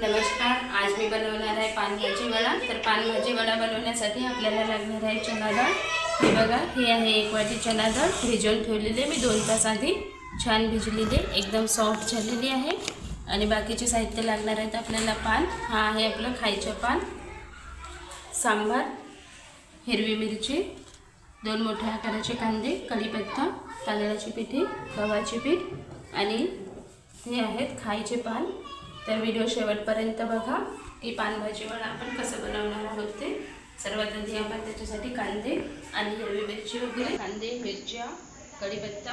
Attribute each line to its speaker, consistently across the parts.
Speaker 1: नमस्कार आज मी बनवणार आहे पानभाजी वडा. तर पानभाजी वडा बनवण्यासाठी आपल्याला लागणार आहे चना डाळ. हे बघा हे आहे एक वाटी चना डाळ. भिजवून ठेवलेले आहे मी दोन तास आधी. छान भिजलेली एकदम सॉफ्ट झालेली आहे. आणि बाकीचे साहित्य लागणार आहेत आपल्याला पान. हा आहे आपलं खायचं पान. सांबार हिरवी मिरची दोन मोठ्या आकाराचे कांदे कढीपत्ता तांदळाची पिठी गव्हाची पीठ आणि हे आहेत खायचे पान. तर व्हिडिओ शेवटपर्यंत बघा की पानभाजी वडा आपण कसं बनवणार आहोत ते. सर्वात आधी आपण त्याच्यासाठी कांदे आणि हिरवी मिरची वगैरे कांदे मिरच्या कढीपत्ता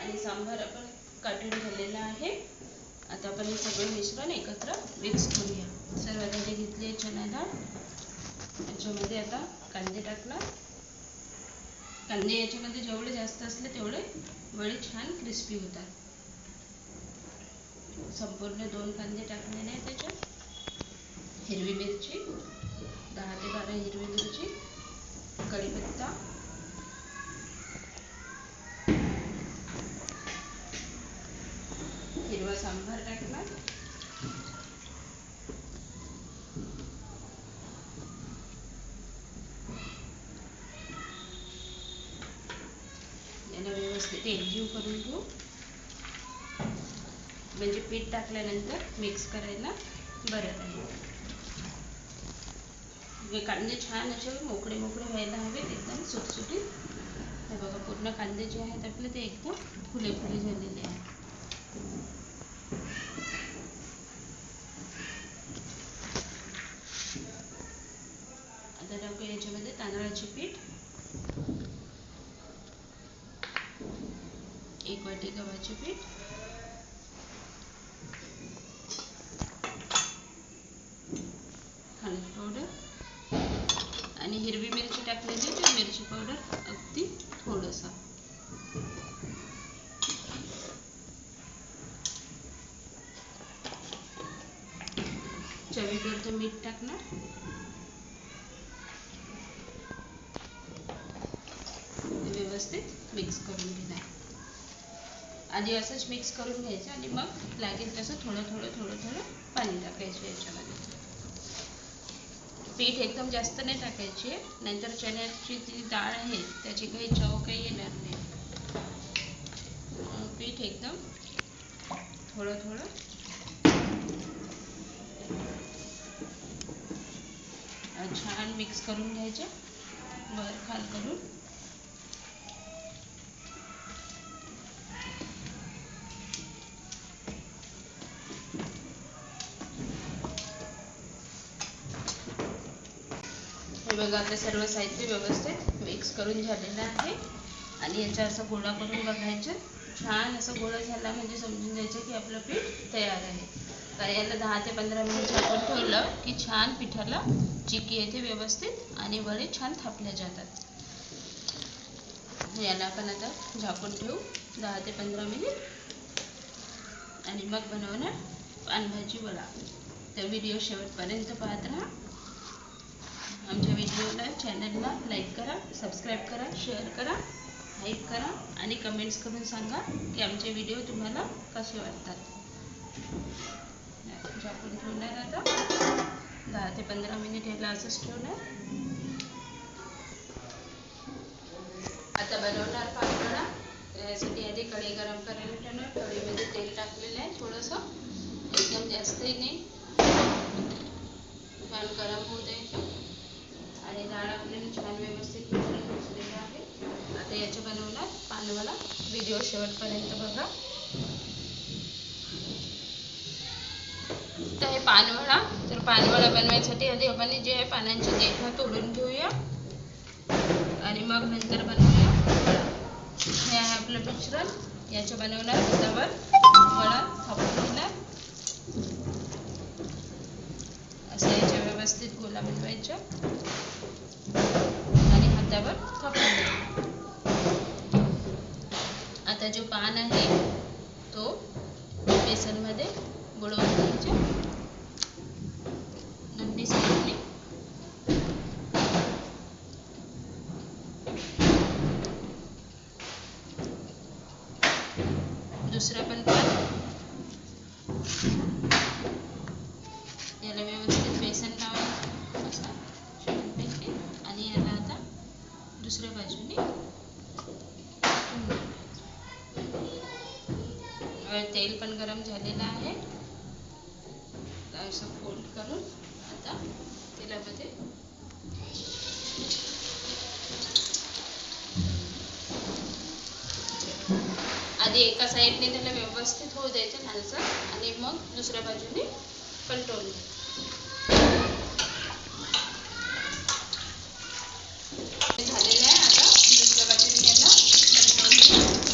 Speaker 1: आणि सांबार आपण काटून ठेवलेला आहे. आता आपण हे सगळं मिश्रण एकत्र मिक्स करूया. सर्वात आधी घेतली आहे चणा डाळ. याच्यामध्ये आता कांदे टाकणार. कांदे याच्यामध्ये जेवढे जास्त असले तेवढे वडे छान क्रिस्पी होतात. संपूर्ण दोन कांदे टाकलेले आहेत त्याच्यात. हिरवी मिरची दहा ते बारा हिरवी मिरची कढीपत्ता. हिरवा सांबार टाकला. याला व्यवस्थित एकजीव करून घेऊ. म्हणजे पीठ टाकल्यानंतर मिक्स करायला बरं राहील कांदे छान असे मोकळे मोकळे व्हायला हवेत एकदम सुटसुटीत. हे बघा पूर्ण कांदे जे आहेत आपले ते एकदम फुले फुले झालेले आहेत. आता टाकू याच्यामध्ये तांदळाचे पीठ. एक वाटी गव्हाचे पीठ हळद पावडर आणि हिरवी मिरची टाकलेली तर मिरची पावडर अगदी थोडंसं. चवीपुरतं मीठ टाकणार. व्यवस्थित मिक्स करून घेणार. आधी असंच मिक्स करून घ्यायचं आणि मग लागेल तसं थोडं थोडं थोडं थोडं पाणी टाकायचं याच्यामध्ये. पीठ एकदम जास्त नाही टाकायची. नंतर नाहीतर चण्याची जी डाळ आहे त्याची काही चव काही येणार नाही. पीठ एकदम थोडं थोडं. छान मिक्स करून घ्यायचं. वर खाल करून. हे बघा आता सर्व साहित्य व्यवस्थित मिक्स करून झालेलं आहे. आणि याचा असं गोळा करून बघायचं. छान असं गोळा झाला म्हणजे समजून द्यायचं की आपलं पीठ तयार आहे. तर याला दहा ते पंधरा मिनिट झाकून ठेवलं की छान पिठाला चिकी येते व्यवस्थित आणि वडे छान थापल्या जातात. याला आपण आता झाकून ठेवू. दहा ते पंधरा मिनिट. आणि मग बनवणार पानभाजी वडा. तर व्हिडिओ शेवटपर्यंत पाहत राहा. आमच्या व्हिडिओला चॅनलला लाईक करा सबस्क्राईब करा शेअर करा लाईक करा आणि कमेंट्स करून सांगा की आमचे व्हिडिओ तुम्हाला कसे वाटतात. झाकून ठेवणार आता दहा ते पंधरा मिनिट ह्याला असंच ठेवणार. आता बनवणार पापडा त्यासाठी आधी कढई गरम करायला ठेवणार. कढईमध्ये तेल टाकलेलं आहे थोडंसं. एकदम जास्तही नाही. पण गरम होऊ द्यायचं. आणि डाळ आपल्याला छान व्यवस्थित मिश्रण आहे. आता याच्या बनवणार पानवाला. व्हिडिओ शेवटपर्यंत बघा. तर हे पानवडा. तर पानवळा बनवायसाठी आधी आपण जे आहे पानांची देठा तोडून घेऊया. आणि मग नंतर बनवूया. हे आहे आपलं मिश्रण. याच्या बनवणार हातावर वडा थापून घेणार. असं याच्या व्यवस्थित आणि हातावर थापून. आता जो पान आहे तो बेसनमध्ये बुडवून घ्यायचा. दोन्ही साईडने दुसरा पण पान. तेल पण गरम झालेलं आहे. असं फोल्ड करून आता तेलामध्ये आधी एका साईडने त्याला व्यवस्थित होऊ द्यायचं लालसर आणि मग दुसऱ्या बाजूने पलटवून द्यायचं हे झालेलं आहे आता दुसऱ्या बाजूने याला पलटवून घेऊ.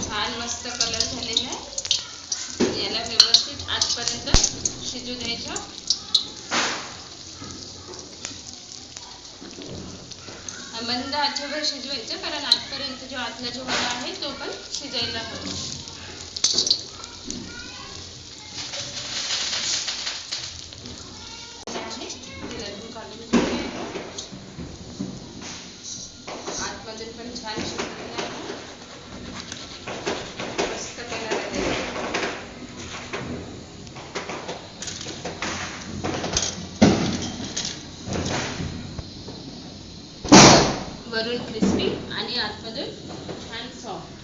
Speaker 1: छान मस्त कलर झालेला आहे याला व्यवस्थित आजपर्यंत शिजू द्यायचं. मंद आचेवर शिजवायचं कारण आजपर्यंत जो आतला जो वडा आहे तो पण शिजायला हवा आहे ते लसूण काढून घेऊया. आतमधून पण छान शिजलेलं आहे मस्त कलर आलेला आहे वरून क्रिस्पी आणि आतमधून छान सॉफ्ट